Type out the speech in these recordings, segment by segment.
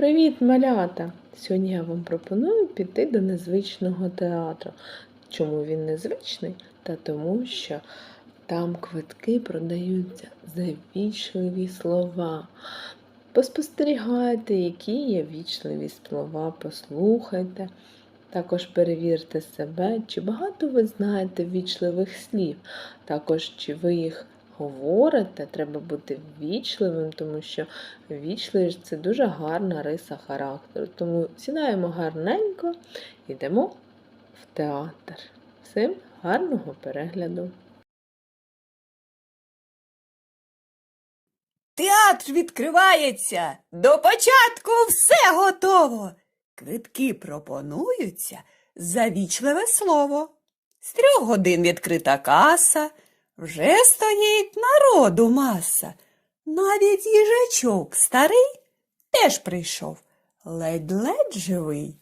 Привіт, малята! Сьогодні я вам пропоную піти до незвичного театру. Чому він незвичний? Та тому, що там квитки продаються за вічливі слова. Поспостерігайте, які є вічливі слова, послухайте. Також перевірте себе, чи багато ви знаєте вічливих слів. Також чи ви їх говорите, треба бути вічливим, тому що вічливість це дуже гарна риса характеру. Тому сідаємо гарненько, йдемо в театр. Всім гарного перегляду! Театр відкривається. До початку все готово. Квитки пропонуються за вічливе слово. З трьох годин відкрита каса, вже стоїть народу маса. Навіть їжачок старий теж прийшов, ледь-ледь живий.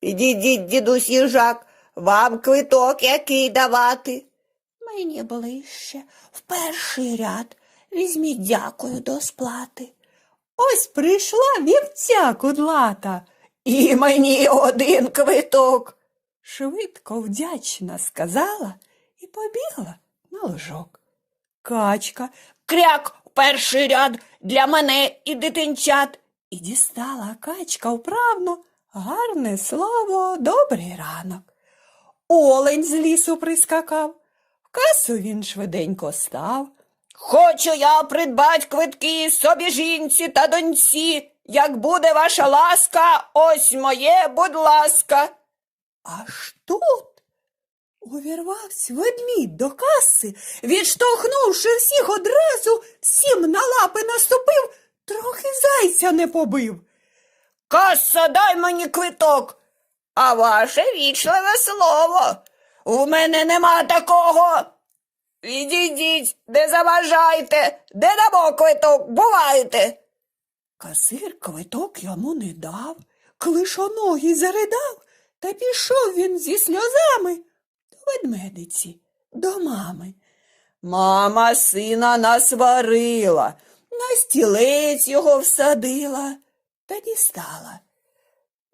Підійдіть, дідусь їжак, вам квиток який давати. Мені ближче, в перший ряд. Візьміть дякую до сплати. Ось прийшла вівця кудлата, і мені один квиток. Швидко вдячна сказала і побігла на ложок. Качка кряк перший ряд для мене і дитинчат. І дістала качка вправно гарне слово, добрий ранок. Олень з лісу прискакав, в касу він швиденько став. Хочу я придбать квитки собі жінці та доньці. Як буде ваша ласка, ось моє, будь ласка. Аж тут увірвався ведмідь до каси, відштовхнувши всіх одразу, всім на лапи наступив, трохи зайця не побив. Каса, дай мені квиток. А ваше вічливе слово. У мене нема такого. Відійдіть, не заважайте, де дамо квиток, бувайте. Касир квиток йому не дав, клишоногий заридав, та пішов він зі сльозами ведмедиці, до мами. Мама сина насварила, на стілець його всадила та дістала.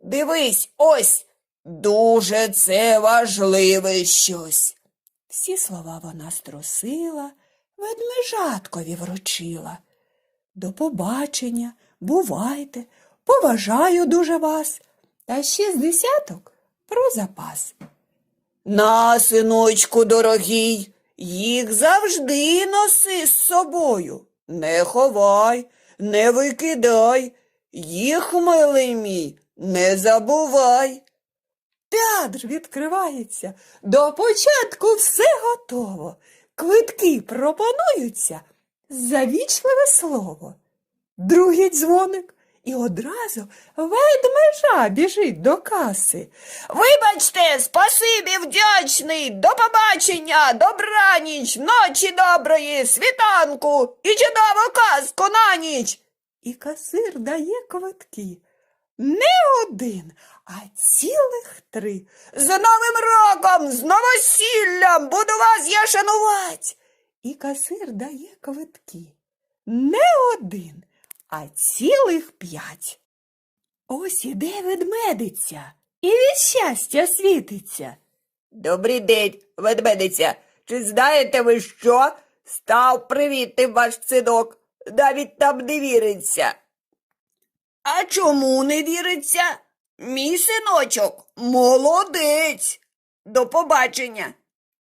Дивись, ось, дуже це важливе щось. Всі слова вона струсила, ведмежаткові вручила. До побачення, бувайте, поважаю дуже вас, та ще з десяток про запас. На, синочку дорогий, їх завжди носи з собою. Не ховай, не викидай, їх, милий мій, не забувай. Театр відкривається, до початку все готово. Квитки пропонуються за вічливе слово. Другий дзвоник і одразу ведмежа біжить до каси. Вибачте, спасибі вдячний, до побачення, добраніч, ночі доброї, світанку і чудову казку на ніч. І касир дає квитки. Не один, а цілих три. З Новим роком, з новосіллям буду вас я шанувати. І касир дає квитки. Не один, а цілих п'ять. Ось іде ведмедиця і від щастя світиться. Добрий день, ведмедиця. Чи знаєте ви що? Став привітним ваш синок, навіть там не віриться. А чому не віриться? Мій синочок молодець. До побачення.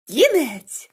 Кінець.